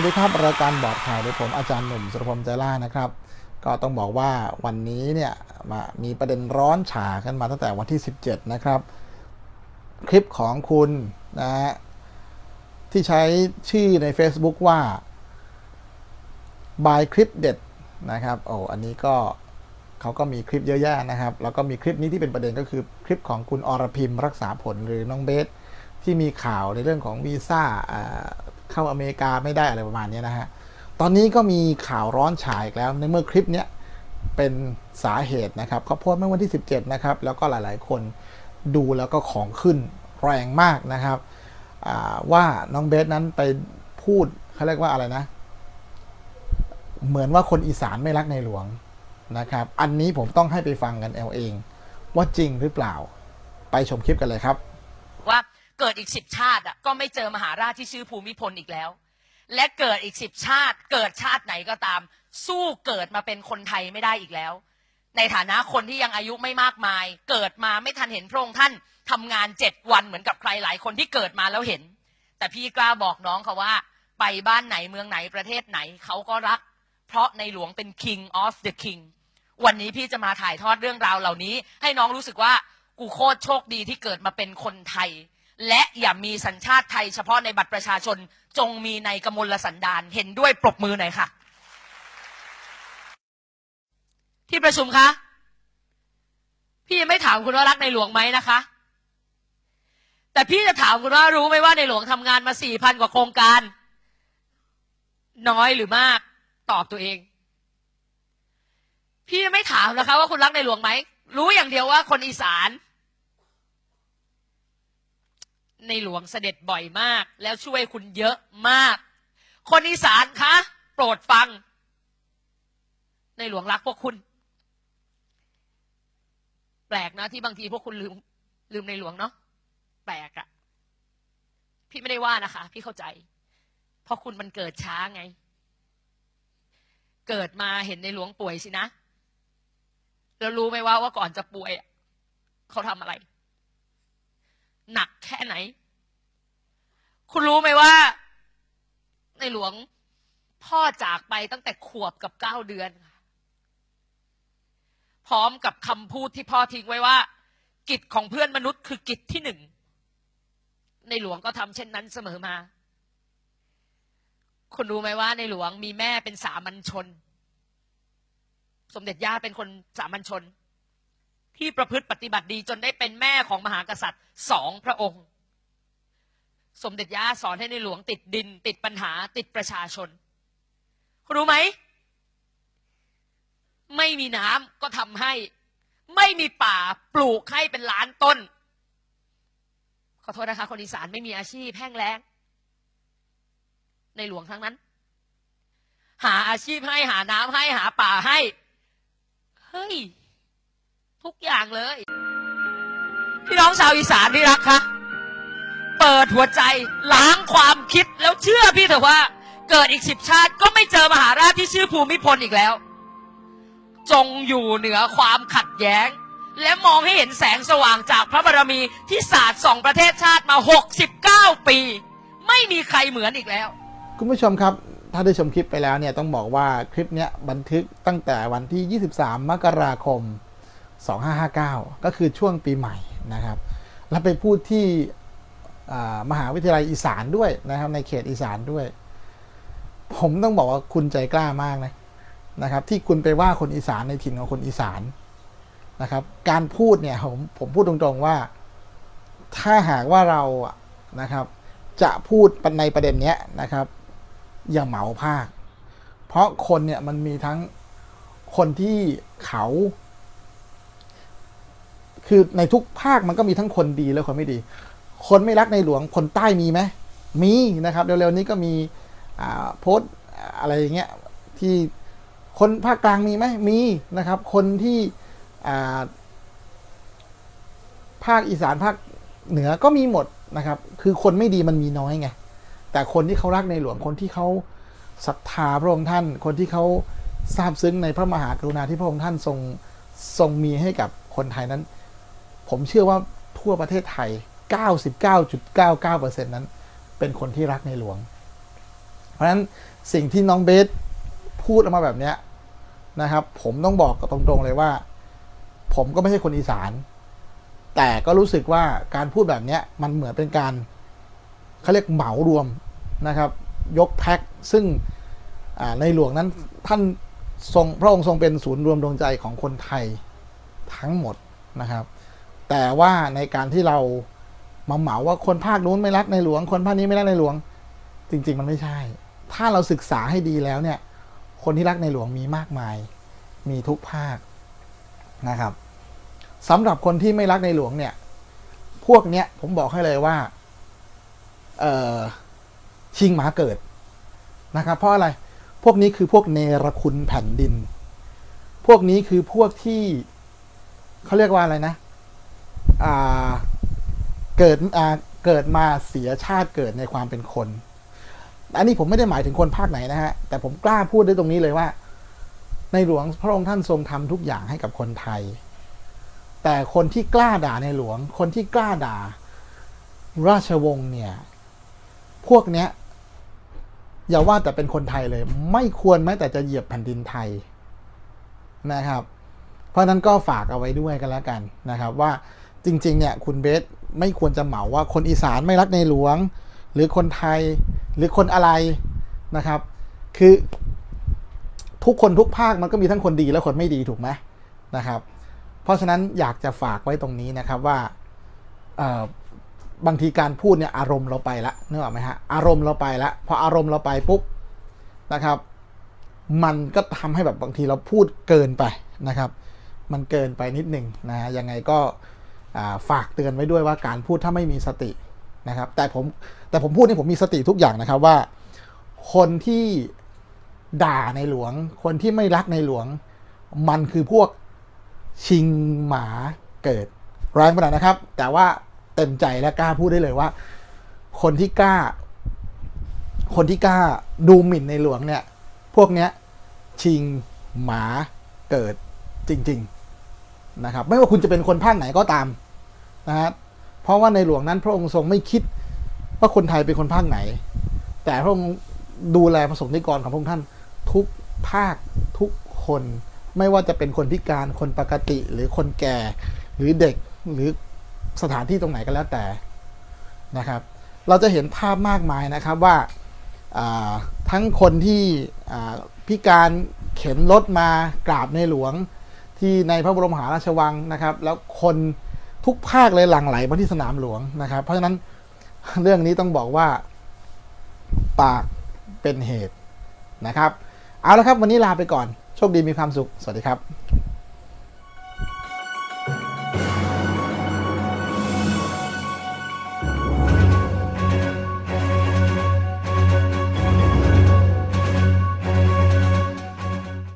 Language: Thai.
วัสดีครับรายการบอร์ดข่าวโดยผมอาจารย์หนุ่มสุรพลใจล่านะครับ ก็ต้องบอกว่าวันนี้เนี่ยมามีประเด็นร้อนฉากันมาตั้งแต่วันที่ 17 นะครับ คลิปของคุณนะฮะที่ใช้ชื่อใน Facebook ว่าบายคลิปเด็ดนะครับโอ้อันนี้ก็เขาก็มีคลิปเยอะแยะนะครับ แล้วก็มีคลิปนี้ที่เป็นประเด็นก็คือคลิปของคุณอรพิมรักษาผลหรือน้องเบสที่มีข่าวในเรื่องของวีซ่าอ่า เข้าอเมริกาไม่ได้อะไรประมาณนี้นะฮะ ตอนนี้ก็มีข่าวร้อนฉายอีกแล้วในเมื่อคลิปเนี้ยเป็นสาเหตุนะครับเขาโพสต์เมื่อวันที่ 17 นะครับ แล้วก็หลายๆ คนดูแล้วก็ของขึ้นแรงมากนะครับว่าน้องเบสนั้นไปพูดเขาเรียกว่าอะไรนะ เหมือนว่าคนอีสานไม่รักในหลวงนะครับ อันนี้ผมต้องให้ไปฟังกันเอาเอง ว่าจริงหรือเปล่า ไปชมคลิปกันเลยครับ เกิดอีกสิบชาติอะก็ไม่เจอมหาราชที่ชื่อภูมิพลอีกแล้ว และเกิดอีกสิบชาติ เกิดชาติไหนก็ตาม สู้เกิดมาเป็นคนไทยไม่ได้อีกแล้ว ในฐานะคนที่ยังอายุไม่มากมาย เกิดมาไม่ทันเห็นพระองค์ท่านทำงานเจ็ดวันเหมือนกับใครหลายคนที่เกิดมาแล้วเห็น แต่พี่กล้าบอกน้องเขาว่า ไปบ้านไหนเมืองไหนประเทศไหนเขาก็รัก เพราะในหลวงเป็น king of the king วันนี้พี่จะมาถ่ายทอดเรื่องราวเหล่านี้ ให้น้องรู้สึกว่ากูโคตรโชคดีที่เกิดมาเป็นคนไทย และอย่ามีสัญชาติไทยเฉพาะในบัตรประชาชนจงมีในกมลสันดานเห็นด้วยปรบมือหน่อยค่ะ ที่ประชุมคะ พี่ยังไม่ถามคุณว่ารักในหลวงไหมนะคะ แต่พี่จะถามคุณว่ารู้ไหมว่าในหลวงทำงานมาสี่พันกว่าโครงการ น้อยหรือมากตอบตัวเอง พี่ไม่ถามนะคะว่าคุณรักในหลวงไหมรู้อย่างเดียวว่าคนอีสาน ในหลวงเสด็จบ่อยมาก แล้วช่วยคุณเยอะมาก คนอีสานคะโปรดฟัง ในหลวงรักพวกคุณ แปลกนะที่บางทีพวกคุณลืมลืมในหลวงเนาะแปลกอะพี่ไม่ได้ว่านะคะ พี่เข้าใจ เพราะคุณมันเกิดช้าไง เกิดมาเห็นในหลวงป่วยสินะ แล้วรู้ไหมว่าว่าก่อนจะป่วยเขาทำอะไร หนักแค่ไหน คุณรู้ไหมว่า ในหลวงพ่อจากไปตั้งแต่ขวบกับเก้าเดือน พร้อมกับคำพูดที่พ่อทิ้งไว้ว่า กิจของเพื่อนมนุษย์คือกิจที่หนึ่ง ในหลวงก็ทำเช่นนั้นเสมอมา คุณรู้ไหมว่า ในหลวงมีแม่เป็นสามัญชน สมเด็จย่าเป็นคนสามัญชน ที่ประพฤติปฏิบัติดีจนได้เป็นแม่ของมหากษัตริย์สองพระองค์ สมเด็จย่าสอนให้ในหลวงติดดิน ติดปัญหาติดประชาชน รู้ไหม ไม่มีน้ำก็ทำให้ ไม่มีป่าปลูกให้เป็นล้านต้น ขอโทษนะคะ คนอีสานไม่มีอาชีพแห้งแล้ง ในหลวงทั้งนั้น หาอาชีพให้หาน้ำให้หาป่าให้ เฮ้ย ทุกอย่างเลย พี่น้องชาวอีสานที่รักคะเปิดหัวใจล้างความคิดแล้วเชื่อพี่เถอะว่า เกิดอีกสิบชาติก็ไม่เจอมหาราชที่ชื่อภูมิพลอีกแล้ว จงอยู่เหนือความขัดแย้ง และมองให้เห็นแสงสว่างจากพระบารมีที่ศาสตร์สองประเทศชาติมา 69 ปี ไม่มีใครเหมือนอีกแล้ว คุณผู้ชมครับ ถ้าได้ชมคลิปไปแล้วเนี่ยต้องบอกว่าคลิปเนี้ยบันทึกตั้งแต่วันที่ 23 มกราคม 2559 ก็คือช่วงปีใหม่นะครับ แล้วไปพูดที่มหาวิทยาลัยอีสานด้วยนะครับ ในเขตอีสานด้วย ผมต้องบอกว่าคุณใจกล้ามากนะนะครับ ที่คุณไปว่าคนอีสานในถิ่นของคนอีสานนะครับ การพูดเนี่ยผมผมพูดตรงๆว่า ถ้าหากว่าเรานะครับ จะพูดในประเด็นเนี้ยนะครับ อย่าเหมาภาค เพราะคนเนี่ยมันมีทั้งคนที่เขา คือในทุกภาคมันก็มีทั้งคนดีและคนไม่ดี คนไม่รักในหลวงคนใต้มีไหมมีนะครับเร็วๆนี้ก็มีโพสอะไรอย่างเงี้ยที่คนภาคกลางมีไหมมีนะครับ คนที่ภาคอีสานภาคเหนือก็มีหมดนะครับ คือคนไม่ดีมันมีน้อยไง แต่คนที่เขารักในหลวง คนที่เขาศรัทธาพระองค์ท่าน คนที่เขาซาบซึ้งในพระมหากรุณาที่พระองค์ท่านทรงทรงมีให้กับคนไทยนั้น ผมเชื่อว่าทั่วประเทศไทย 99.99%นั้น เป็นคนที่รักในหลวง เพราะฉะนั้นสิ่งที่น้องเบสพูดออกมาแบบนี้นะครับ ผมต้องบอกกับตรงๆเลยว่า ผมก็ไม่ใช่คนอีสาน แต่ก็รู้สึกว่าการพูดแบบนี้มันเหมือนเป็นการเขาเรียกเหมารวมนะครับ ยกแพ็คซึ่งในหลวงนั้นท่านทรงพระองค์ทรงเป็นศูนย์รวมดวงใจของคนไทยทั้งหมดนะครับ แต่ว่าในการที่เรามาเหมาว่าคนภาคนู้นไม่รักในหลวง คนภาคนี้ไม่รักในหลวง จริง ๆ มันไม่ใช่ ถ้าเราศึกษาให้ดีแล้วเนี่ย คนที่รักในหลวงมีมากมาย มีทุกภาคนะครับสำหรับคนที่ไม่รักในหลวงเนี่ย พวกเนี้ยผมบอกให้เลยว่าเออชิงหมาเกิดนะครับ เพราะอะไรพวกนี้คือพวกเนรคุณแผ่นดิน พวกนี้คือพวกที่เขาเรียกว่าอะไรนะ เกิดเกิดมาเสียชาติเกิดในความเป็นคน อันนี้ผมไม่ได้หมายถึงคนภาคไหนนะฮะ แต่ผมกล้าพูดได้ตรงนี้เลยว่า ในหลวงพระองค์ท่านทรงทำทุกอย่างให้กับคนไทย แต่คนที่กล้าด่าในหลวง คนที่กล้าด่า ราชวงศ์เนี่ย พวกเนี้ยอย่าว่าแต่เป็นคนไทยเลย ไม่ควรแม้แต่จะเหยียบแผ่นดินไทยนะครับ เพราะนั้นก็ฝากเอาไว้ด้วยกันแล้วกันนะครับว่า จริงๆเนี่ยคุณเบสไม่ควรจะเหมาว่าคนอีสานไม่รักในหลวง หรือคนไทยหรือคนอะไรนะครับ คือทุกคนทุกภาคมันก็มีทั้งคนดีและคนไม่ดีถูกไหมนะครับ เพราะฉะนั้นอยากจะฝากไว้ตรงนี้นะครับว่าบางทีการพูดเนี่ยอารมณ์เราไปละนึกออกไหมฮะอารมณ์เราไปละพออารมณ์เราไปปุ๊บนะครับ มันก็ทำให้แบบบางทีเราพูดเกินไปนะครับ มันเกินไปนิดหนึ่งนะฮะยังไงก็ ฝากเตือนไว้ด้วยว่าการพูดถ้าไม่มีสตินะครับ แต่ผมแต่ผมพูดนี่ผมมีสติทุกอย่างนะครับว่า คนที่ด่าในหลวง คนที่ไม่รักในหลวง มันคือพวกชิงหมาเกิดแรงไปหน่อยนะครับ แต่ว่าเต็มใจและกล้าพูดได้เลยว่า คนที่กล้า คนที่กล้าดูหมิ่นในหลวงเนี่ย พวกเนี้ยชิงหมาเกิดจริง ๆ นะครับ ไม่ว่าคุณจะเป็นคนภาคไหนก็ตามนะฮะเพราะว่าในหลวงนั้นพระองค์ทรงไม่คิดว่าคนไทยเป็นคนภาคไหน แต่พระองค์ดูแลประสงค์นิกรของพระองค์ท่านทุกภาคทุกคน ไม่ว่าจะเป็นคนพิการคนปกติหรือคนแก่หรือเด็กหรือสถานที่ตรงไหนก็แล้วแต่นะครับ เราจะเห็นภาพมากมายนะครับว่าาทั้งคนที่พิการเข็นรถมากราบในหลวง ที่ในพระบรมหาราชวังนะครับ แล้วคนทุกภาคเลยหลั่งไหลมาที่สนามหลวงนะครับ เพราะฉะนั้นเรื่องนี้ต้องบอกว่าปากเป็นเหตุนะครับ เอาละครับวันนี้ลาไปก่อน โชคดีมีความสุข สวัสดีครับ